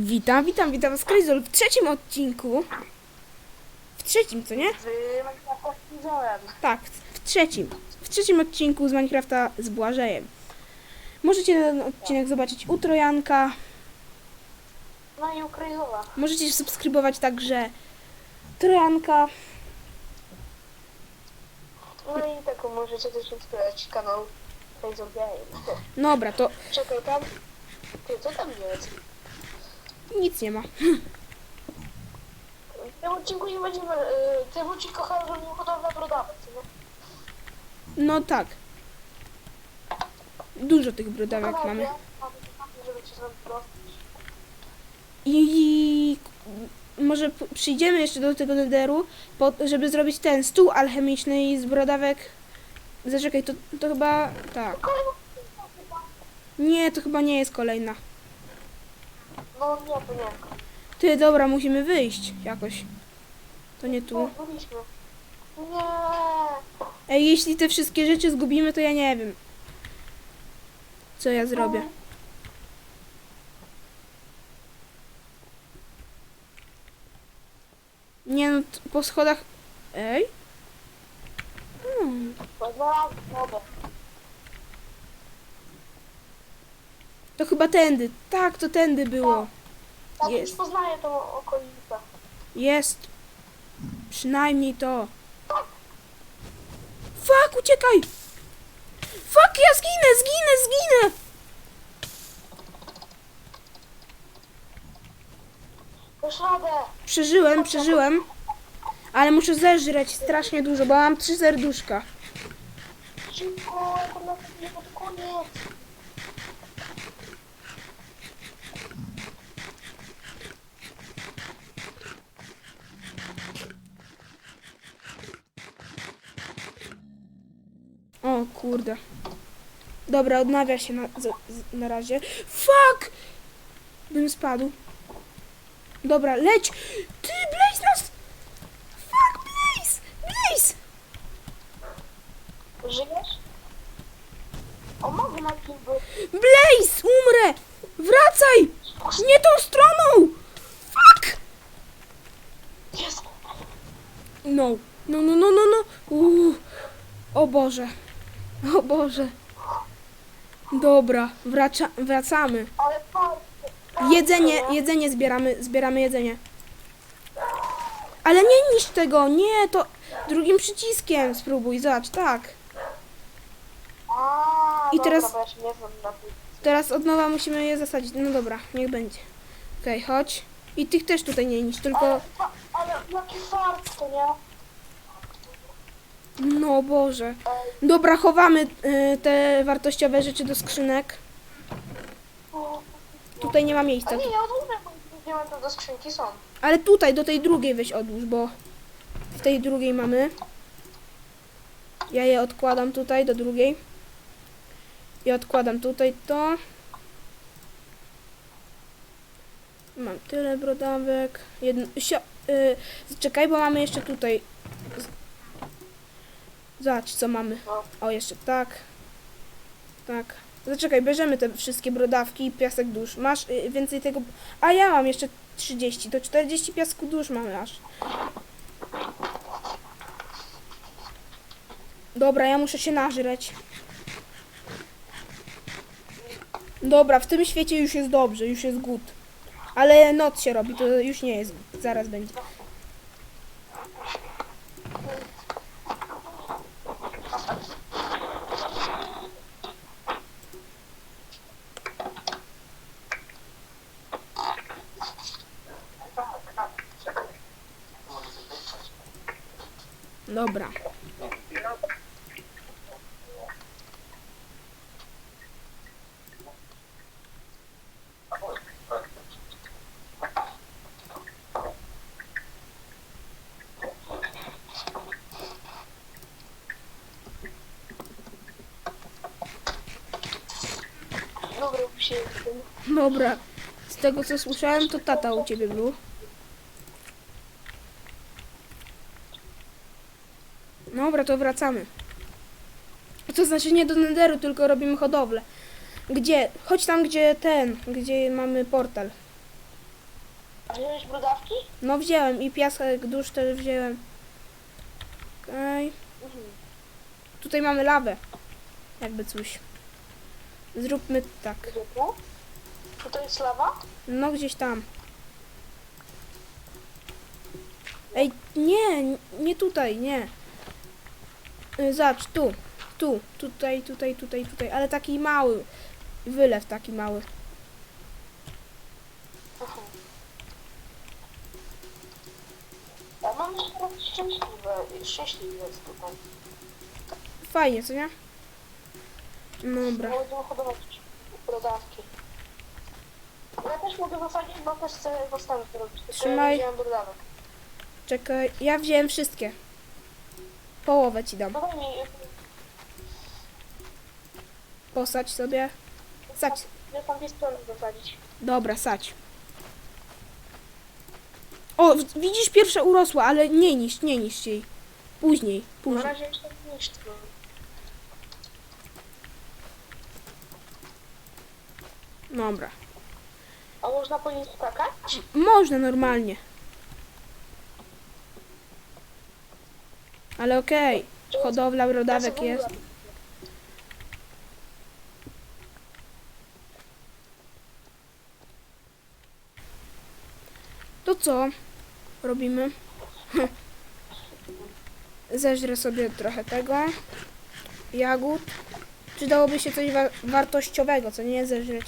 Witam, witam, witam z Kryzol w trzecim odcinku. W trzecim, co nie? Z Minecraftem Tak, w trzecim. W trzecim odcinku z Minecrafta z Błażejem. Możecie ten odcinek zobaczyć u Trojanka. No i ukryjowa. Możecie subskrybować także Trojanka. No i taką możecie też odkryć kanał Razor Game. Dobra, to Czekaj tam. Ty, co tam jest? Nic nie ma. W tym odcinku nie będziemy... y, W tym odcinku że nie hodowla nie? No tak. Dużo tych brodawek mamy. ja mam żeby cię zrobić prosto. I może p- przyjdziemy jeszcze do tego nederu, po, żeby zrobić ten stół alchemiczny z brodawek. Zaczekaj, to, to chyba. Tak. Kolejna Nie, to chyba nie jest kolejna. No nie, to nie. Ty, dobra, musimy wyjść jakoś. To nie tu. Byliśmy. Nie. Ej, jeśli te wszystkie rzeczy zgubimy, to ja nie wiem. Co ja zrobię. Nie no, po schodach. Ej? Hmm. Wodę. To chyba tędy. Tak, to tędy było. Tak już Jest. poznaję tą okolicę. Jest. Przynajmniej to. Fuck, uciekaj! Fuck, ja zginę, zginę, zginę! Dasz radę. Przeżyłem, przeżyłem. Ale muszę zeżreć strasznie dużo, bo mam trzy serduszka. Szybko, nas nie pod koniec. O kurde. Dobra, odnawia się na, za- na razie. Fuck! Bym spadł. Dobra, leć! Ty, Blaze nas! Fuck, Blaze! Blaze! Żyjesz? O, mogę na kilby. Blaze! Umrę! Wracaj! Nie tą stroną! Fuck! Jest. No. No, no, no, no, no. Uuu. O Boże. O Boże. Dobra, wraca, wracamy. Ale. Jedzenie, jedzenie zbieramy, zbieramy jedzenie. Ale nie niszcz tego, nie, to drugim przyciskiem spróbuj, zobacz, tak. A, I dobra, teraz- Bo ja się nie znam na tym. Teraz od nowa musimy je zasadzić, no dobra, niech będzie. Okej, chodź. I tych też tutaj nie niszcz, tylko... Ale, fa- ale jaki fart, to nie? No Boże. Dobra, chowamy y, te wartościowe rzeczy do skrzynek. Tutaj nie ma A miejsca. nie, ja odłożę, bo to do skrzynki są. Ale tutaj, do tej drugiej weź odłóż, bo w tej drugiej mamy. Ja je odkładam tutaj do drugiej. I odkładam tutaj to. Mam tyle brodawek. Jedno, sio, y, czekaj, bo mamy jeszcze tutaj. Z- Zobacz, co mamy. No. O, jeszcze tak. Tak. Zaczekaj, bierzemy te wszystkie brodawki i piasek dusz. Masz y, więcej tego. A ja mam jeszcze 30, to 40 piasku dusz mamy aż. Dobra, ja muszę się nażreć. Dobra, w tym świecie już jest dobrze, już jest good. Ale noc się robi, to już nie jest. Zaraz będzie. Dobra. Dobra, się tym. Dobra. Z tego co słyszałem, to tata u ciebie był. Dobra, to wracamy. To znaczy nie do Nederu, tylko robimy hodowlę. Gdzie? Chodź tam, gdzie ten, gdzie mamy portal. A wziąłeś brudawki? No wziąłem i piasek dusz też wziąłem. Okej. Mhm. Tutaj mamy lawę. Jakby coś. Zróbmy tak. Gdzie tu? Tutaj jest lawa? No gdzieś tam. Ej, nie, nie tutaj, nie. Y, Zacz, tu, tu, tutaj, tutaj, tutaj, tutaj, ale taki mały. Wylew taki mały. Aha. Ja mam teraz szczęśliwe, szczęśliwe jest tutaj. Fajnie, co nie? Dobra. Hodować brodawki. Ja też mogę zasadzić, bo też chcę postawę zrobić. tylko Trzymaj. Ja nie wziąłem brodawek. Czekaj, ja wziąłem wszystkie. Połowę ci dam. Posadź sobie. Sadź. Ja zasadzić. Dobra, sadź. O, widzisz, pierwsza urosła, ale nie niszcz, nie niszcz jej. Później, Na później. razie jeszcze. Dobra. A można po nim skakać? Można normalnie. Ale okej, hodowla brodawek jest. To co robimy? Zeżrę sobie trochę tego. Jagód. Przydałoby się coś wa- wartościowego, co nie zeżreć.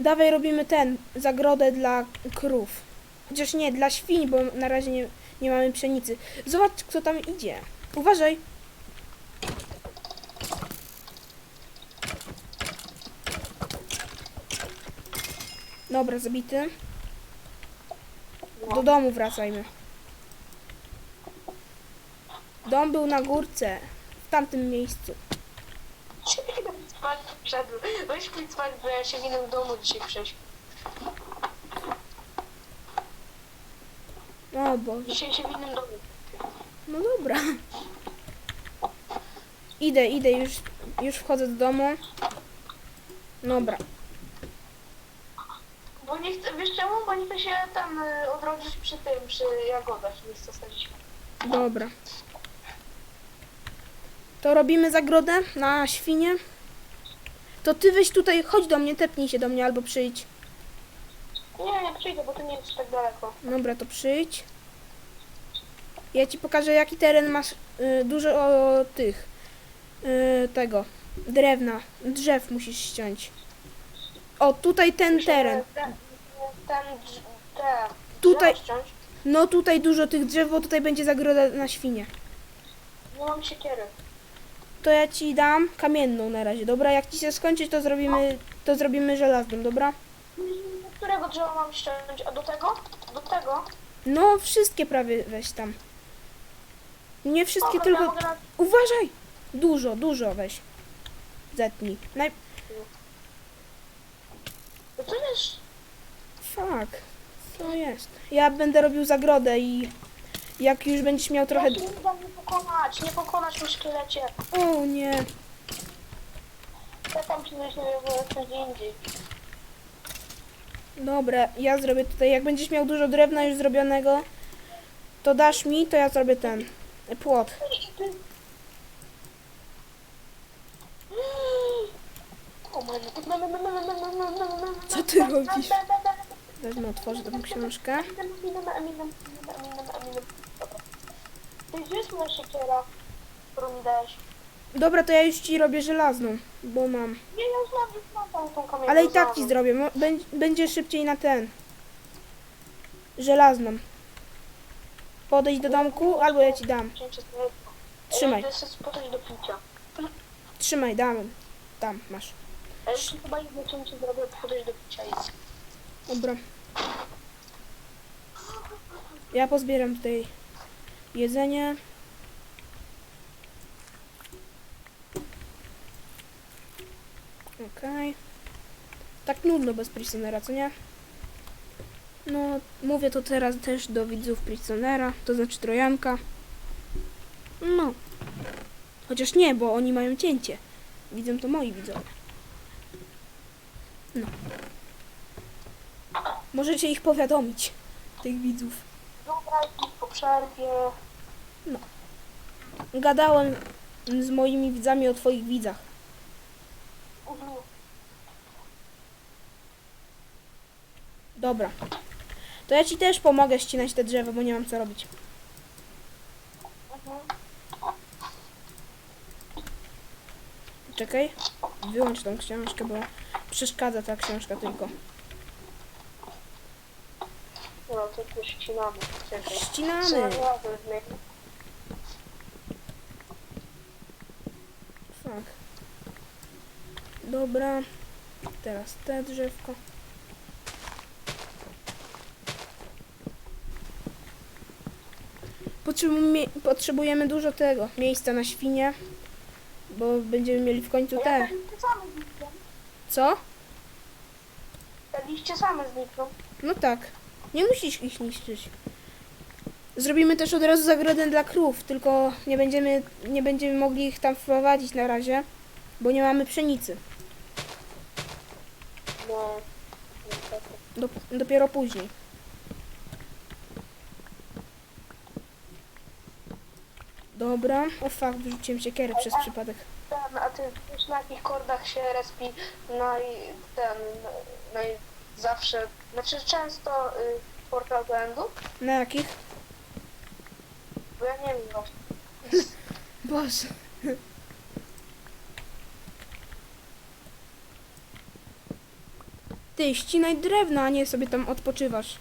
Dawaj robimy ten, zagrodę dla krów. Chociaż nie, dla świń, bo na razie nie, nie mamy pszenicy. Zobacz, kto tam idzie. Uważaj. Dobra, zabity. Do domu wracajmy. Dom był na górce, w tamtym miejscu. Wszedł. Weź bo ja się w innym domu dzisiaj przejść. O Boże. Dzisiaj się w innym domu. No dobra. Idę, idę, już, już wchodzę do domu. Dobra. Bo nie chcę, wiesz czemu? Bo nie chcę się tam y, odrodzić przy tym, przy jagodach. Nie chcę sadzić. Dobra. To robimy zagrodę na świnie. To ty weź tutaj, chodź do mnie, tepnij się do mnie albo przyjdź. Nie, nie przyjdę, bo to nie jest tak daleko. Dobra, to przyjdź. Ja ci pokażę jaki teren masz. Y, dużo o, tych. Y, tego. Drewna. Drzew musisz ściąć. O, tutaj ten teren. Ten, ten, te, Tutaj- ściąć. No tutaj dużo tych drzew, bo tutaj będzie zagroda na świnie. Nie mam siekiery. To ja ci dam kamienną na razie, dobra? Jak ci się skończy, to zrobimy, to zrobimy żelazną, dobra? Do którego drzewa mam ściąć? A do tego? Do tego? No, wszystkie prawie weź tam. Nie wszystkie, Dobra, tylko... Ja mogę na... Uważaj! Dużo, dużo weź. Zetnij. Naj... No to jest... Fuck. Co jest? Ja będę robił zagrodę i... Jak już będziesz miał trochę... Nie dam nie pokonać, nie pokonać mi szkielecie. O nie. Ja tam się nie wiem, gdzie indziej. Dobra, ja zrobię tutaj. Jak będziesz miał dużo drewna już zrobionego, to dasz mi, to ja zrobię ten płot. Co ty robisz? Wezmę, otworzę tą książkę. Gdzie jest moja siekiera, którą mi dałeś? Dobra, to ja już ci robię żelazną, bo mam. Nie, ja już mam, już mam tam tą kamienną Ale i tak ci zrobię. mo- bę- Będzie szybciej na ten. Żelazną. Podejdź do domku, albo ja ci dam. Trzymaj. Podejść do picia. Trzymaj, dam. Tam, masz. A jeszcze chyba jedno cięcie zrobię, podejść do picia jest. Dobra. Ja pozbieram tutaj jedzenie. Okej. Tak nudno bez Prisonera, co nie? No, mówię to teraz też do widzów Prisonera, to znaczy Trojanka. No. Chociaż nie, bo oni mają cięcie. Widzą to moi widzowie. No. Możecie ich powiadomić, tych widzów. Dobra, i po przerwie. Gadałem z moimi widzami o twoich widzach. Mhm. Dobra. To ja ci też pomogę ścinać te drzewa, bo nie mam co robić. Czekaj. Wyłącz tą książkę, bo przeszkadza ta książka tylko. No to tu ścinamy. Czekaj. Ścinamy. Fuck. Dobra. Teraz te drzewko. Potrzebujemy, dużo tego miejsca na świnie, bo będziemy mieli w końcu te. Co? Te liście same znikną. No tak. Nie musisz ich niszczyć. Zrobimy też od razu zagrodę dla krów, tylko nie będziemy, nie będziemy mogli ich tam wprowadzić na razie, bo nie mamy pszenicy. No. Dop- dopiero później. Dobra. O fuck, wyrzuciłem siekierę przez przypadek. Ten, a ty wiesz na jakich kordach się respi naj, ten, naj, zawsze, znaczy często y, portal endu? Na jakich? Bo ja nie wiem właśnie. Boże. Ty, ścinaj drewno, a nie sobie tam odpoczywasz.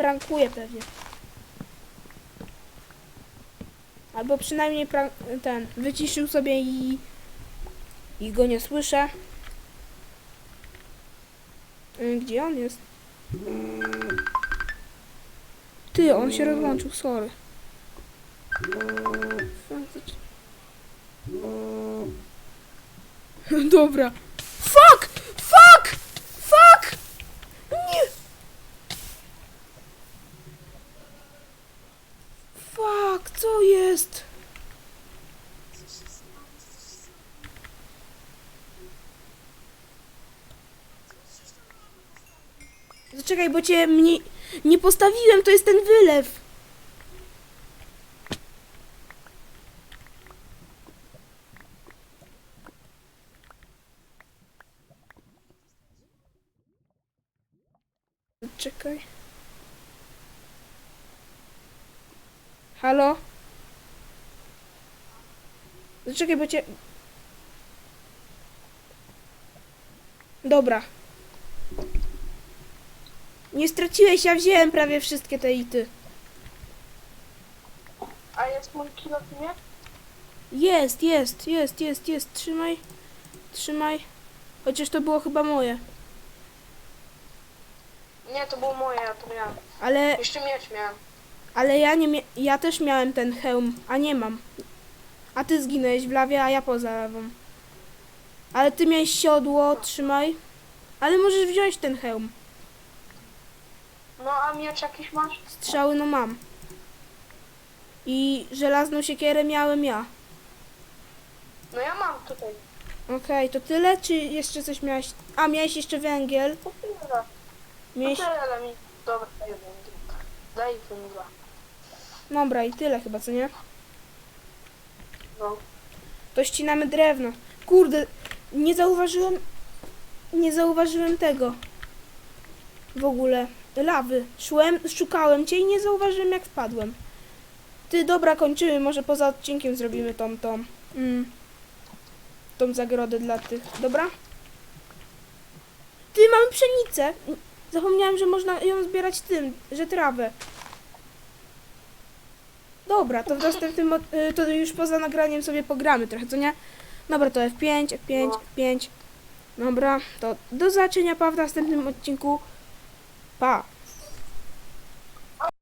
Prankuje pewnie. Albo przynajmniej ten, wyciszył sobie i, i go nie słyszę. Y, Gdzie on jest? Ty, on się rozłączył, sorry. Dobra. Fuck! Fuck! Fuck! Nie! Fuck, co jest? Zaczekaj, bo cię mnie nie postawiłem, to jest ten wylew. Czekaj. Halo? Zaczekaj, bo cię... Dobra. Nie straciłeś, ja wziąłem prawie wszystkie te ity. A jest mój kilo nie? Jest, jest, jest, jest, jest. Trzymaj. Trzymaj. Chociaż to było chyba moje. Nie, to było moje, ja to miałem. Ale, Jeszcze mieć miałem. ale ja nie mia- ja też miałem ten hełm, a nie mam. A ty zginąłeś w lawie, a ja poza lawą. Ale ty miałeś siodło, trzymaj. Ale możesz wziąć ten hełm. No a miecz jakiś masz? Strzały no mam. I żelazną siekierę miałem ja. No ja mam tutaj. Okej, to tyle, czy jeszcze coś miałeś? A, miałeś jeszcze węgiel. To tyle. Miałeś... To tyle, ale mi... Dobra, daj węgiel. Daj węgla. Dobra, i tyle chyba, co nie? No. To ścinamy drewno. Kurde, nie zauważyłem. Nie zauważyłem tego. W ogóle. Lawy. Szłem, szukałem cię i nie zauważyłem jak wpadłem. Ty, dobra, kończymy. Może poza odcinkiem zrobimy tą, tą. Mm, tą zagrodę dla tych. Dobra? Ty, mamy pszenicę. Zapomniałem, że można ją zbierać tym, że trawę. Dobra, to w następnym, y, to już poza nagraniem sobie pogramy trochę, co nie? Dobra, to F5, F5, No. F5. Dobra, to do zobaczenia pa w następnym odcinku. Pa!